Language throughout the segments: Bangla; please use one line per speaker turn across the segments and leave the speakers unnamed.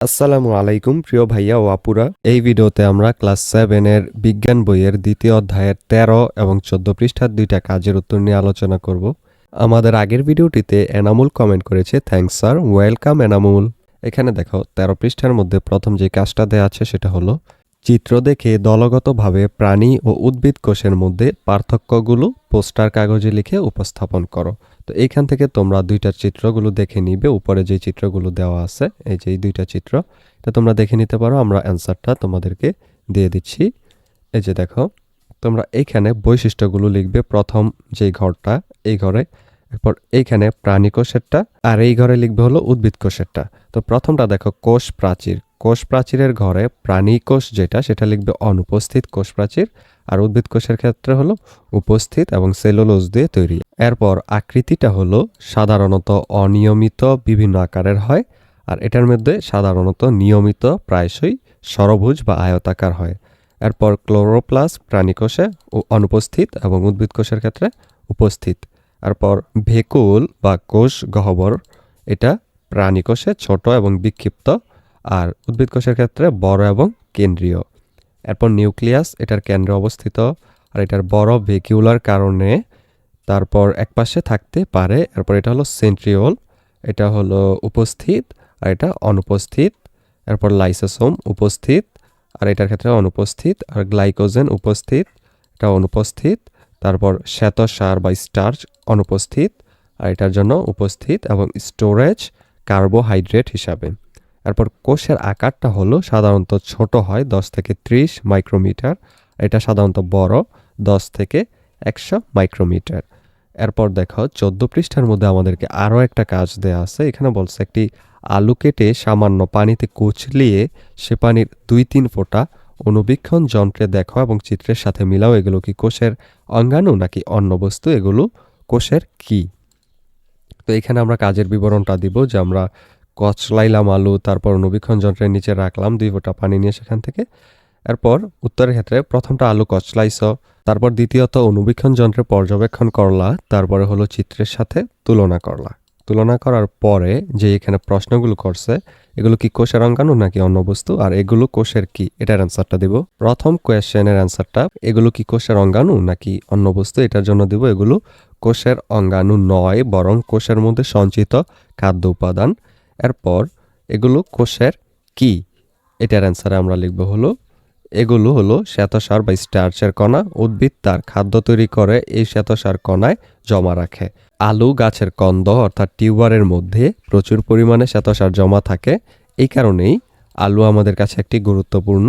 আসসালামু আলাইকুম, প্রিয় ভাইয়া ও আপুরা। এই ভিডিওতে আমরা ক্লাস সেভেনের বিজ্ঞান বইয়ের দ্বিতীয় অধ্যায়ের তেরো এবং চোদ্দ পৃষ্ঠার দুইটা কাজের উত্তর নিয়ে আলোচনা করব। আমাদের আগের ভিডিওটিতে এনামুল কমেন্ট করেছে থ্যাংকস স্যার ওয়েলকাম এনামুল। এখানে দেখো, তেরো পৃষ্ঠার মধ্যে প্রথম যে কাজটা দেওয়া আছে সেটা হলো চিত্র দেখে দলগতভাবে প্রাণী ও উদ্ভিদ কোষের মধ্যে পার্থক্যগুলো পোস্টার কাগজে লিখে উপস্থাপন করো। তো এইখান থেকে তোমরা দুইটা চিত্রগুলো দেখে নিবে। উপরে যে চিত্রগুলো দেওয়া আছে, এই যে এই দুইটা চিত্র এটা তোমরা দেখে নিতে পারো। আমরা অ্যান্সারটা তোমাদেরকে দিয়ে দিচ্ছি। এই যে দেখো, তোমরা এইখানে বৈশিষ্ট্যগুলো লিখবে। প্রথম যে ঘরটা, এই ঘরে, এরপর এইখানে প্রাণী কোষেরটা, আর এই ঘরে লিখবে হলো উদ্ভিদ কোষেরটা। তো প্রথমটা দেখো, কোষ প্রাচীর। কোষ প্রাচীরের ঘরে প্রাণী কোষ যেটা, সেটা লিখবে অনুপস্থিত কোষ প্রাচীর আর উদ্ভিদ কোষের ক্ষেত্রে হলো উপস্থিত এবং সেলুলোজ দিয়ে তৈরি। এরপর আকৃতিটা হলো সাধারণত অনিয়মিত বিভিন্ন আকারের হয় আর এটার মধ্যে সাধারণত নিয়মিত প্রায়শই সরভুজ বা আয়তাকার হয়। এরপর ক্লোরোপ্লাস প্রাণীকোষে অনুপস্থিত এবং উদ্ভিদ কোষের ক্ষেত্রে উপস্থিত। এরপর ভেকুল বা কোষ গহ্বর, এটা প্রাণীকোষে ছোট এবং বিক্ষিপ্ত আর উদ্ভিদ কোষের ক্ষেত্রে বড় এবং কেন্দ্রীয়। এরপর নিউক্লিয়াস, এটার কেন্দ্রে অবস্থিত, আর এটার বড় ভেকিউলার কারণে তারপর একপাশে থাকতে পারে। এরপর এটা হলো সেন্ট্রিওল, এটা হলো উপস্থিত, আর এটা অনুপস্থিত। এরপর লাইসোসোম উপস্থিত, আর এটার ক্ষেত্রে অনুপস্থিত, আর গ্লাইকোজেন উপস্থিত, এটা অনুপস্থিত। তারপর শ্বেতসার বা স্টার্চ অনুপস্থিত, আর এটার জন্য উপস্থিত এবং স্টোরেজ কার্বোহাইড্রেট হিসাবে। এরপর কোষের আকারটা হলো সাধারণত ছোট হয় দশ থেকে ত্রিশ মাইক্রোমিটার। এটা সাধারণত বড়, দশ থেকে একশো মাইক্রোমিটার। এরপর দেখো, চোদ্দ পৃষ্ঠার মধ্যে আমাদেরকে আরও একটা কাজ দেওয়া আছে। এখানে বলছে একটি আলু কেটে সামান্য পানিতে কুচলিয়ে সে পানির দুই তিন ফোঁটা অনুবীক্ষণ যন্ত্রে দেখো এবং চিত্রের সাথে মিলাও এগুলো কি কোষের অঙ্গাণু নাকি অন্য বস্তু, এগুলো কোষের কি? তো এখানে আমরা কাজের বিবরণটা দিব যে আমরা কচলাইলাম আলু তারপর অনুবীক্ষণ যন্ত্রের নিচে রাখলাম, দুই ফোঁটা পানি নিয়ে সেখান থেকে। এরপর উত্তরের ক্ষেত্রে প্রথমটা আলু কচলাইছ তারপর দ্বিতীয়ত অনুবীক্ষণ যন্ত্রে পর্যবেক্ষণ করলা, তারপরে হলো চিত্রের সাথে তুলনা করলা। তুলনা করার পরে যে এখানে প্রশ্নগুলো করছে, এগুলো কি কোষের অঙ্গাণু নাকি অন্য বস্তু? আর এগুলো কোষের কি? এটার অ্যান্সারটা দিব। প্রথম কোয়েশ্চেনের অ্যান্সারটা এগুলো কি কোষের অঙ্গাণু নাকি অন্য বস্তু? এটার জন্য দিব এগুলো কোষের অঙ্গাণু নয়, বরং কোষের মধ্যে সঞ্চিত খাদ্য উপাদান। এরপর এগুলো কোষের কি? এটার অ্যান্সারে আমরা লিখব হলো, এগুলো হলো শ্বেতসার বা স্টার্চের কণা, উদ্ভিদ তার খাদ্য তৈরি করে এই শ্বেতসার কণায় জমা রাখে। আলু গাছের কন্দ অর্থাৎ টিউবারের মধ্যে প্রচুর পরিমাণে শ্বেতসার জমা থাকে। এই কারণেই আলু আমাদের কাছে একটি গুরুত্বপূর্ণ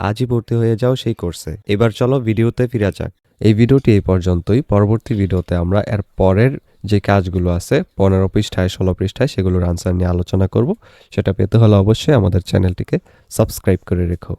আজই ভর্তি হয়ে যাও সেই কোর্সে। এবার চলো ভিডিওতে ফিরে যাক। এই ভিডিওটি এই পর্যন্তই। পরবর্তী ভিডিওতে আমরা এর পরের যে কাজগুলো আছে, পনেরো পৃষ্ঠায়, ষোলো পৃষ্ঠায়, সেগুলোর আনসার নিয়ে আলোচনা করব। সেটা পেতে হলে অবশ্যই আমাদের চ্যানেলটিকে সাবস্ক্রাইব করে রেখো।